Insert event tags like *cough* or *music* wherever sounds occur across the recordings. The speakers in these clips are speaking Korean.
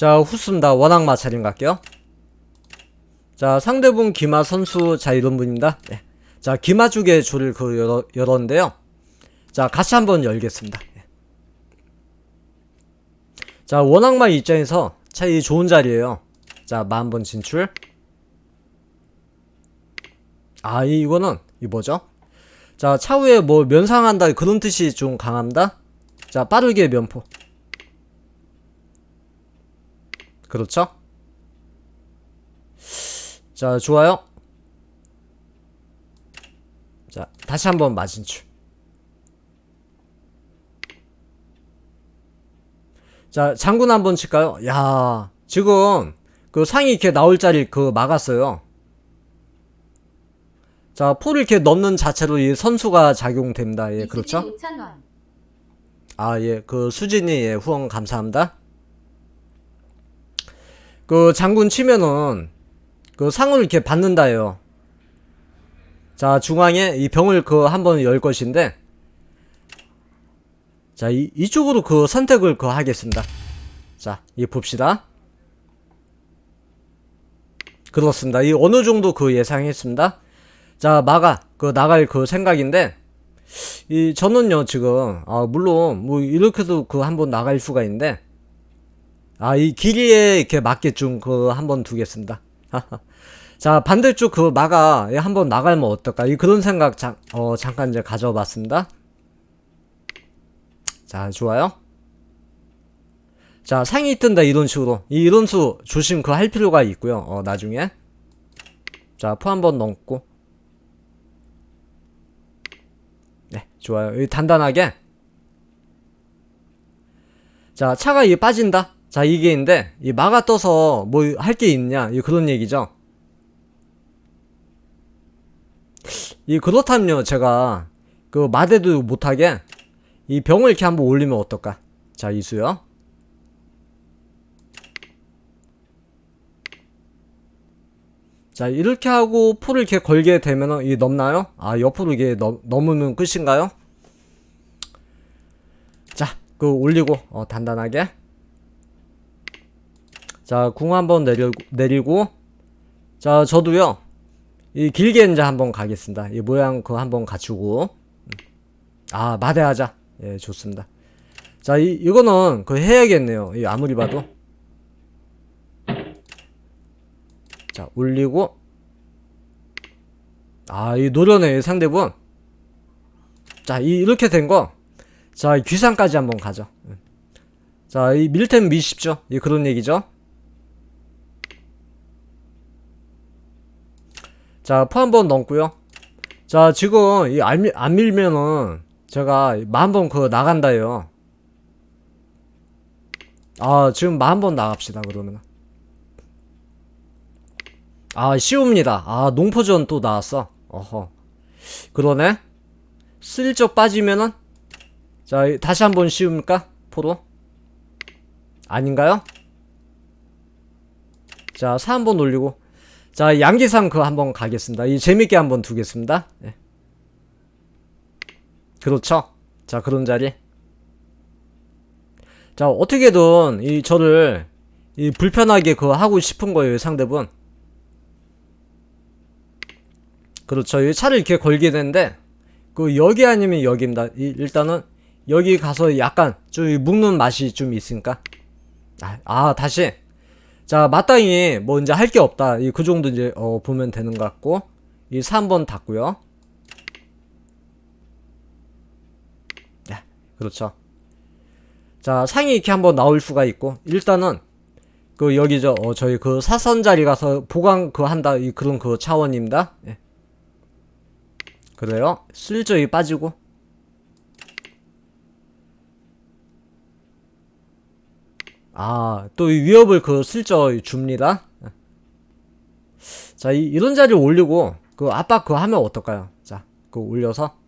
자, 후습니다. 원악 마찰인 갈게요. 자, 상대분 기마 선수, 자, 이런 분입니다. 네. 자, 기마 쪽에 줄을 그 열어, 열었는데요. 자, 같이 한번 열겠습니다. 네. 자, 원악마 입장에서 차이 좋은 자리에요. 자, 만번 진출. 아, 이- 이거는, 이 뭐죠? 자, 차후에 뭐 면상한다, 그런 뜻이 좀 강합니다. 자, 빠르게 면포. 그렇죠? 자, 좋아요. 자, 다시 한번 마진출. 자, 장군 한번 칠까요? 야, 지금 그 상이 이렇게 나올 자리 그 막았어요. 자, 포를 이렇게 넣는 자체로 이 선수가 작용됩니다. 예, 그렇죠? 5,000원. 아, 예, 그 수진이 예, 후원 감사합니다. 그 장군 치면은 그 상을 이렇게 받는다요. 자, 중앙에 이 병을 그 한번 열 것인데 자, 이, 이쪽으로 그 선택을 그 하겠습니다. 자, 이 봅시다. 그렇습니다. 이 어느 정도 그 예상했습니다. 자, 마가 그 나갈 그 생각인데 이 저는요 지금 아 물론 뭐 이렇게도 그 한번 나갈 수가 있는데 아 이 길이에 이렇게 맞게 좀 그 한번 두겠습니다. *laughs* 자 반대쪽 그 예, 한번 나가면 어떨까 이 그런 생각 자, 어 잠깐 이제 가져봤습니다. 자 좋아요. 자 상이 뜬다 이런 식으로 이 이런 수 조심 그 할 필요가 있고요. 어 나중에 자 포 한번 넣고 네, 좋아요. 이 단단하게. 자, 차가 이 빠진다. 자, 이게 있는데, 이 마가 떠서 뭐 할 게 있냐. 이 그런 얘기죠. 이 그렇다면요, 제가 그 마대도 못하게 이 병을 이렇게 한번 올리면 어떨까? 자, 이수요. 자, 이렇게 하고 포를 이렇게 걸게 되면은 이 넘나요? 아, 옆으로 이게 넘, 넘으면 끝인가요? 자, 그 올리고 어, 단단하게. 자, 궁 한번 내려 내리고 자, 저도요. 이 길게 이제 한번 가겠습니다. 이 모양 그 한번 갖추고. 음. 아, 마대하자. 예, 좋습니다. 자, 이 이거는 그 해야겠네요. 이 아무리 봐도. 자, 올리고. 아, 이 노련해, 상대분. 자, 이, 이렇게 된 거. 자, 이 귀상까지 한번 가죠. 응. 자, 이 밀템 미십죠. 이 그런 얘기죠. 자, 포 한번 넣고요. 자, 지금 이 안, 밀면은 제가 만번 그 나간다요. 아, 지금 만번 나갑시다, 그러면은. 아, 쉬웁니다. 아, 농포전 또 나왔어. 어허. 그러네. 슬쩍 빠지면은, 자, 이- 다시 한번 씌웁니까? 포로? 아닌가요? 자, 4 한번 올리고. 자, 양기상 그 한번 가겠습니다. 이 재밌게 한번 두겠습니다. 예. 그렇죠. 자, 그런 자리. 자, 어떻게든 이 저를 이 불편하게 그 하고 싶은 거예요, 상대분. 그렇죠. 이 차를 이렇게 걸게 되는데 그 여기 아니면 여기입니다. 이- 일단은 여기 가서 약간 좀 묵는 맛이 좀 있으니까. 아, 아, 다시. 자, 마땅히 뭐 이제 할 게 없다. 이 그 정도 이제 어 보면 되는 것 같고. 이 3번 닫고요. 네, 그렇죠. 자, 상이 이렇게 한번 나올 수가 있고 일단은 그 여기 저 어, 저희 그 사선 자리 가서 보강 그 한다 이 그런 그 차원입니다. 예. 그래요. 슬쩍이 빠지고 아, 또이 위협을 그 슬쩍 줍니다. 자, 이, 이런 자리를 올리고 그 압박 그 하면 어떨까요? 자, 그 올려서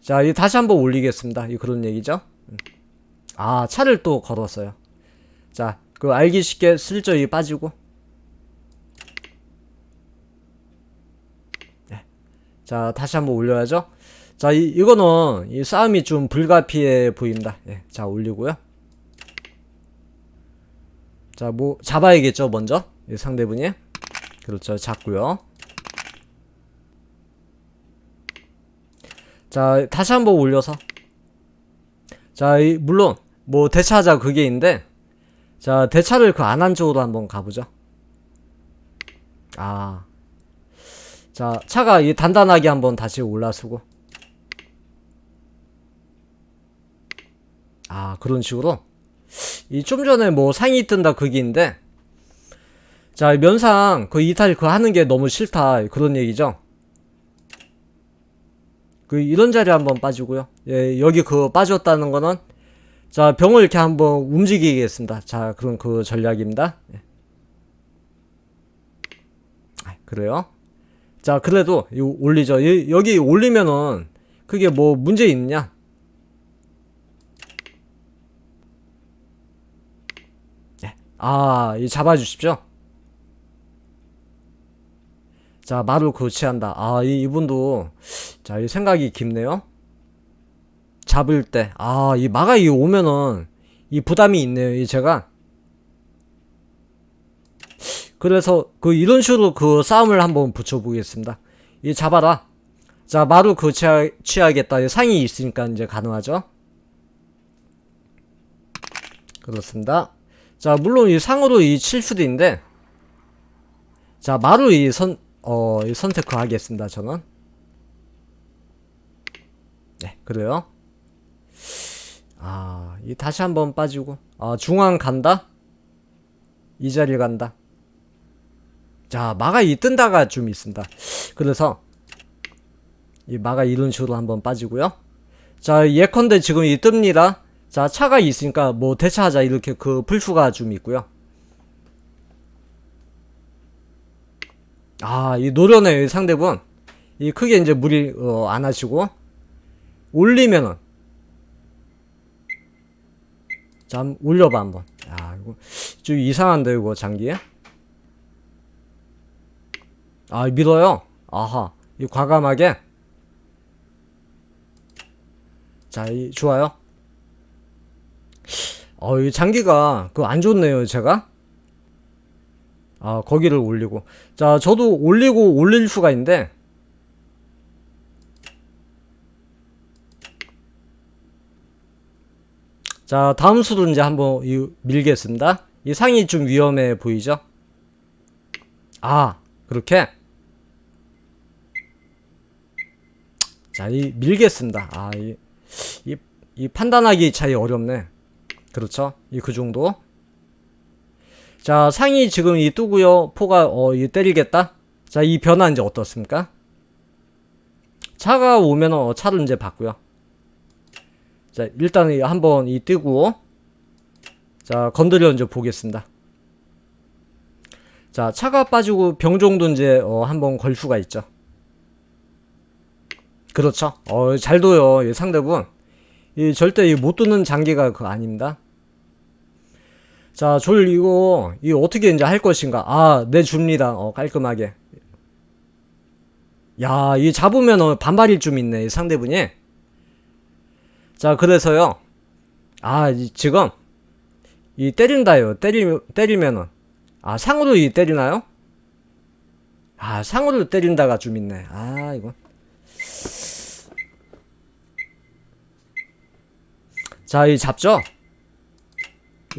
자, 이 다시 한번 올리겠습니다. 이 그런 얘기죠. 음. 아, 차를 또 걸었어요. 자, 그 알기 쉽게 슬쩍 이 빠지고 네. 자, 다시 한번 올려야죠. 자, 이, 이거는 이 싸움이 좀 불가피해 보입니다. 예, 자, 올리고요. 자, 뭐, 잡아야겠죠, 먼저. 이 상대분이. 그렇죠, 잡고요. 자, 다시 한번 올려서. 자, 이, 물론, 뭐, 대차하자 그게 있는데, 자, 대차를 그 안한 쪽으로 한번 가보죠. 아. 자, 차가 이 단단하게 한번 다시 올라서고. 아, 그런 식으로. 이 좀 전에 뭐 상이 뜬다 그기인데, 자, 면상 그 이탈 그 하는 게 너무 싫다. 그런 얘기죠. 그 이런 자리 한번 빠지고요. 예, 여기 그 빠졌다는 거는 자, 병을 이렇게 한번 움직이겠습니다. 자, 그런 그 전략입니다. 예. 아, 그래요? 자, 그래도 이 올리죠. 이, 여기 올리면은 그게 뭐 문제 있느냐? 아, 이 잡아주십시오. 자, 말을 고치한다. 아, 이, 이분도, 자, 이 생각이 깊네요. 잡을 때. 아, 이 마가 이 오면은, 이 부담이 있네요, 이 제가. 그래서, 그, 이런 식으로 그 싸움을 한번 붙여보겠습니다. 이 잡아라. 자, 마루 그 취하, 취하겠다. 이 상이 있으니까 이제 가능하죠. 그렇습니다. 자, 물론 이 상으로 이 칠수도인데, 자, 마루 이 선, 어, 선택 하겠습니다, 저는. 네, 그래요. 아, 이 다시 한번 빠지고. 아, 중앙 간다? 이 자리 간다. 자, 마가 이 뜬다가 좀 있습니다. 그래서, 이 마가 이런 식으로 한번 빠지고요. 자, 예컨대 지금 이 뜹니다. 자, 차가 있으니까 뭐 대차하자 이렇게 그 풀수가 좀 있고요. 아, 이 노련해요, 이 상대분. 이 크게 이제 무리, 어, 안 하시고. 올리면은. 자, 올려봐, 한번. 야, 이거, 좀 이상한데, 이거, 장기. 아, 밀어요? 아하. 이 과감하게. 자, 이, 좋아요. 어, 이 장기가, 그 안 좋네요, 제가. 아, 거기를 올리고. 자, 저도 올리고 올릴 수가 있는데, 자, 다음 수도 이제 한번 이, 밀겠습니다. 이 상이 좀 위험해 보이죠? 아, 그렇게? 자, 이 밀겠습니다. 아, 이, 이, 이 판단하기 차이 어렵네. 그렇죠? 이 그 정도. 자, 상이 지금 이 뜨고요. 포가 어, 이 때리겠다. 자, 이 변화 이제 어떻습니까? 차가 오면 어, 차를 이제 받고요. 자, 일단 은 한번 이 뜨고 자, 건드려 이제 보겠습니다. 자, 차가 빠지고 병 정도 이제 어, 한번 걸 수가 있죠. 그렇죠. 어, 잘 둬요. 이 상대분. 이 절대 이 못 두는 장기가 그 아닙니다. 자, 졸 이거 이 어떻게 이제 할 것인가? 아, 내 줍니다. 어, 깔끔하게. 야, 이 잡으면 어, 반발이 좀 있네. 이 상대분이. 자, 그래서요. 아, 이, 지금 이 때린다요. 때리 때리면은 아, 상으로 이 때리나요? 아, 상으로 때린다가 좀 있네. 아, 이거. 자, 이 잡죠?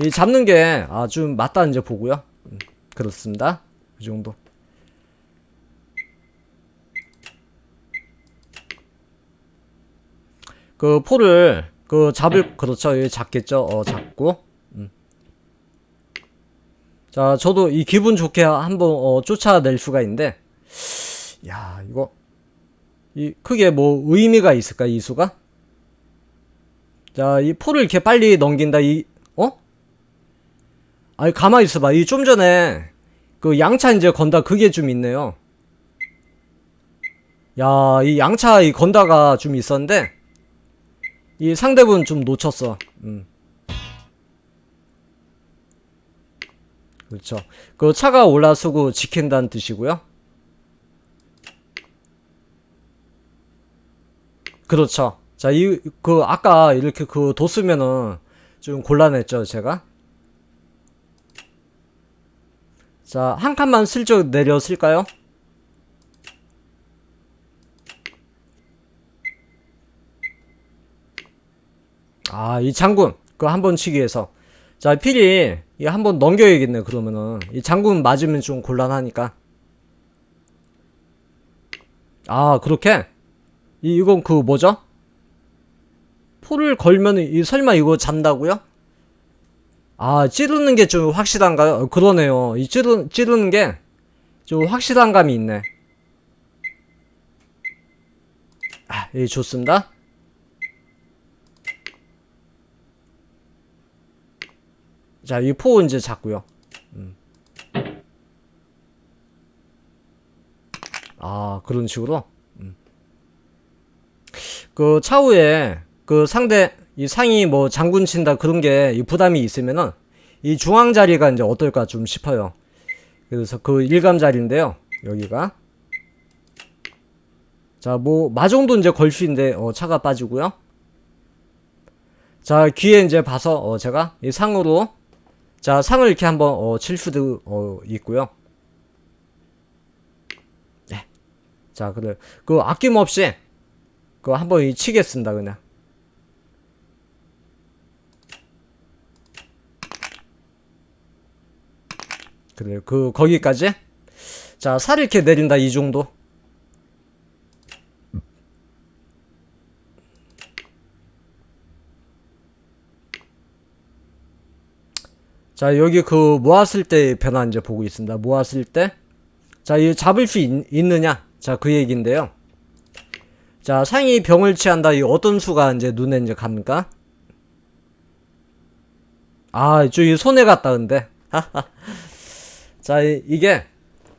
이 잡는 게, 아, 좀 맞다 이제 보고요. 음, 그렇습니다. 그 정도. 그 포를, 그 잡을, 그렇죠. 예, 잡겠죠. 어, 잡고. 음. 자, 저도 이 기분 좋게 한번, 어, 쫓아낼 수가 있는데, 야, 이거, 이, 크게 뭐, 의미가 있을까, 이 수가? 자, 이 포를 이렇게 빨리 넘긴다, 이, 어? 아니, 가만히 있어봐. 이 좀 전에, 그 양차 이제 건다, 그게 좀 있네요. 야, 이 양차 이 건다가 좀 있었는데, 이 상대분 좀 놓쳤어. 음. 그렇죠. 그 차가 올라서고 지킨다는 뜻이고요. 그렇죠. 자, 이, 그, 아까 이렇게 그 뒀으면은 좀 곤란했죠, 제가. 자, 한 칸만 슬쩍 내렸을까요? 아, 이 장군. 그거 한번 치기 위해서. 자, 필이, 이거 한번 넘겨야겠네, 그러면은. 이 장군 맞으면 좀 곤란하니까. 아, 그렇게? 이, 이건 그 뭐죠? 포를 걸면, 이, 설마 이거 잔다고요? 아, 찌르는 게 좀 확실한가요? 어, 그러네요. 이 찌르, 찌르는 게 좀 확실한 감이 있네. 아, 예, 좋습니다. 자, 이 포 이제 잡고요. 음. 아, 그런 식으로? 음. 그 차후에 그 상대 이 상이 뭐 장군 친다 그런 게이 부담이 있으면은 이 중앙 자리가 이제 어떨까 좀 싶어요. 그래서 그 일감 자리인데요. 여기가 자, 뭐 마정도 이제 걸수 있는데 어, 차가 빠지고요. 자, 귀에 이제 봐서 어, 제가 이 상으로 자, 상을 이렇게 한번 어, 칠 수도 어, 있고요. 네. 자, 그래. 그 아낌없이 그 한번 이 치겠습니다, 그냥. 그래. 그 거기까지. 자, 살을 이렇게 내린다 이 정도. 자, 여기 그 모았을 때 변화 이제 보고 있습니다. 모았을 때. 자, 이 잡을 수 있, 느냐 자, 그 얘기인데요. 자, 상이 병을 취한다. 이 어떤 수가 이제 눈에 이제 갑니까? 아, 저기 손해 갔다, 근데. *laughs* 자, 이, 이게,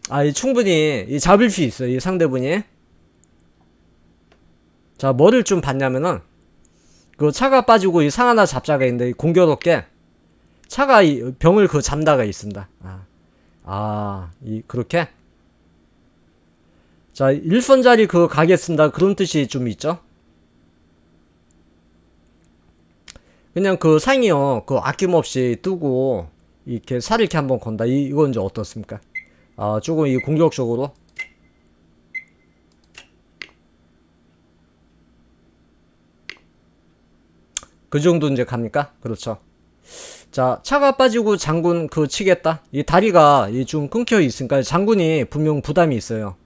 아, 이 충분히 이 잡을 수 있어요. 이 상대분이. 자, 뭐를 좀 봤냐면은, 그 차가 빠지고 이 상 하나 잡자가 있는데, 공교롭게, 차가 이 병을 그 잠다가 있습니다. 아, 아, 이 그렇게 자 일선자리 그 가겠습니다. 그런 뜻이 좀 있죠. 그냥 그 상이요, 그 아낌없이 뜨고 이렇게 살을 이렇게 한번 건다. 이 이건 이제 어떻습니까? 아 조금 이 공격적으로 그 정도 이제 갑니까? 그렇죠. 자, 차가 빠지고 장군 그 치겠다. 이 다리가 이 좀 끊겨 있으니까 장군이 분명 부담이 있어요.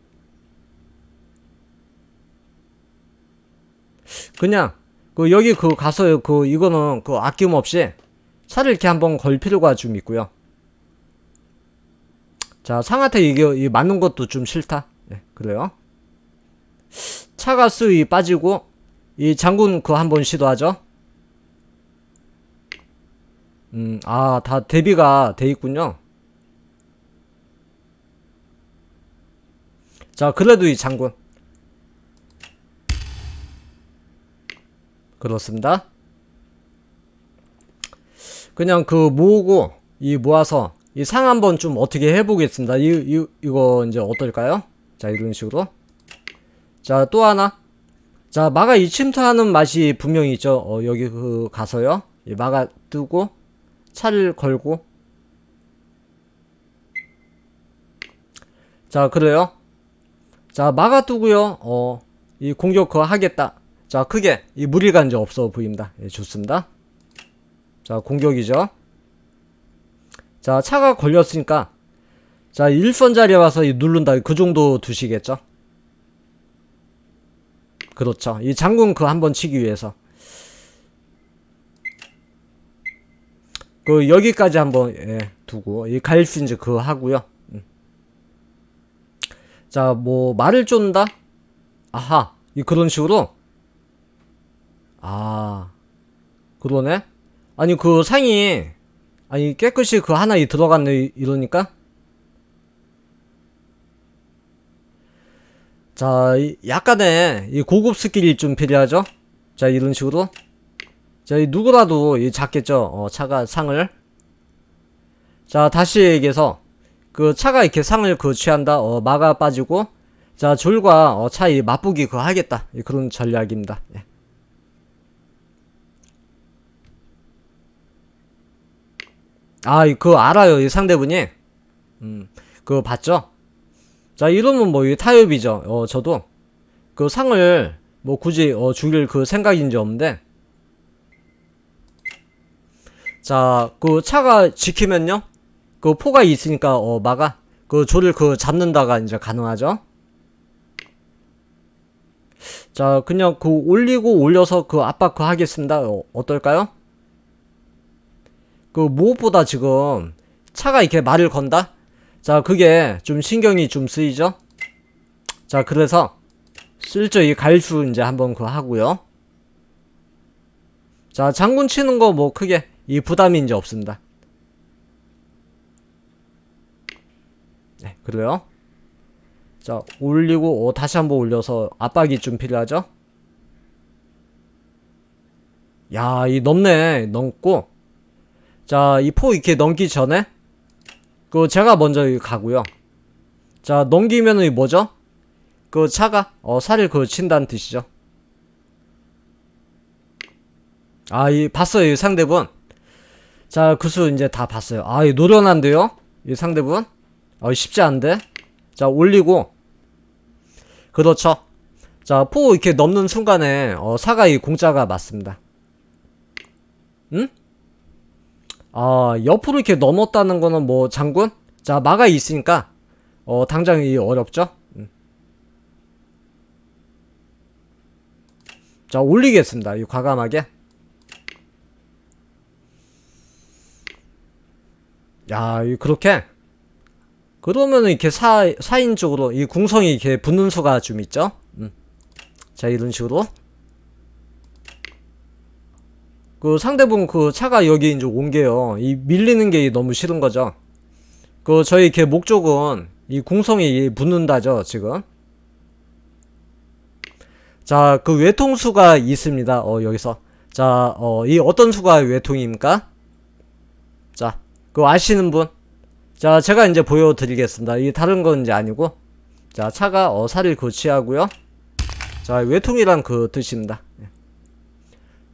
그냥 그 여기 그 가서 그 이거는 그 아낌없이 차를 이렇게 한번 걸 필요가 좀 있고요. 자, 상한테 이게 이 맞는 것도 좀 싫다. 네, 그래요. 차가 수 이 빠지고 이 장군 그 한번 시도하죠. 음, 아, 다 대비가 돼 있군요. 자, 그래도 이 장군. 그렇습니다. 그냥 그 모으고, 이 모아서, 이 상 한번 좀 어떻게 해보겠습니다. 이, 이, 이거 이제 어떨까요? 자, 이런 식으로. 자, 또 하나. 자, 마가 이 침투하는 맛이 분명히 있죠. 어, 여기 그 가서요. 이 마가 뜨고, 차를 걸고 자 그래요 자 막아두고요 어이 공격 그 하겠다 자 크게 이 무리가 이제 없어 보입니다 예, 좋습니다 자 공격이죠 자 차가 걸렸으니까 자 1선 자리에 와서 누른다 그 정도 두시겠죠 그렇죠 이 장군 그 한 번 치기 위해서 그 여기까지 한번 예, 두고 이 갈수 이제 그 하고요. 음. 자 뭐 말을 쫀다. 아하 이 그런 식으로 아 그러네. 아니 그 상이 아니 깨끗이 그 하나 이 들어갔네 이러니까. 자 약간의 이 고급 스킬이 좀 필요하죠. 자 이런 식으로 자, 누구라도 이 잡겠죠. 어, 차가 상을. 자, 다시 얘기해서 그 차가 이렇게 상을 그 취한다. 어, 막아 빠지고 자, 졸과 어, 차이 맞붙기 그 하겠다. 그런 전략입니다. 예. 아, 그 알아요. 이 상대분이. 음, 그거 봤죠? 자, 이러면 뭐, 이 타협이죠. 어, 저도 그 상을 뭐 굳이 어, 죽일 그 생각인지 없는데. 자, 그 차가 지키면요. 그 포가 있으니까 어, 막아. 그 조를 그 잡는다가 이제 가능하죠. 자, 그냥 그 올리고 올려서 그 압박 그 하겠습니다. 어, 어떨까요? 그 무엇보다 지금 차가 이렇게 말을 건다? 자, 그게 좀 신경이 좀 쓰이죠? 자, 그래서 슬쩍 이 갈수 이제 한번 그 하고요. 자, 장군 치는 거 뭐 크게 이 부담이 이제 없습니다. 네, 그래요. 자, 올리고 어, 다시 한번 올려서 압박이 좀 필요하죠? 야, 이 넘네. 넘고. 자, 이 포 이렇게 넘기 전에 그 제가 먼저 가고요. 자, 넘기면은 이 뭐죠? 그 차가 어 살을 그 친다는 뜻이죠. 아, 이 봤어요, 이 상대분. 자, 그수 이제 다 봤어요. 아, 이 노련한데요? 이 상대분? 어, 쉽지 않은데? 자, 올리고. 그렇죠. 자, 포 이렇게 넘는 순간에, 어, 사가 이 공짜가 맞습니다. 응? 아, 옆으로 이렇게 넘었다는 거는 뭐, 장군? 자, 마가 있으니까, 어, 당장 이 어렵죠? 음. 자, 올리겠습니다. 이 과감하게. 야, 이 그렇게 그러면은 이렇게 사, 사인 쪽으로 이 궁성이 이렇게 붙는 수가 좀 있죠? 음. 자, 이런 식으로. 그 상대분 그 차가 여기 이제 온 게요. 이 밀리는 게 너무 싫은 거죠. 그 저희 이렇게 목적은 이 궁성이 붙는다죠, 지금. 자, 그 외통수가 있습니다. 어, 여기서. 자, 어, 이 어떤 수가 외통입니까? 자, 그거 아시는 분? 자, 제가 이제 보여드리겠습니다. 이 다른 건 이제 아니고. 자, 차가 어, 살을 거치하고요. 자, 외통이란 그 뜻입니다.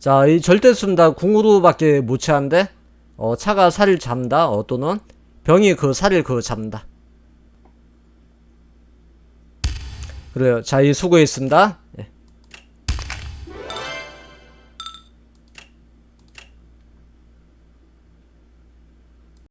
예. 자, 이 절대수입니다. 궁으로밖에 못 취한데, 어, 차가 살을 잡는다. 어, 또는 병이 그 살을 그 잡는다. 그래요. 자, 이 수고했습니다. 예.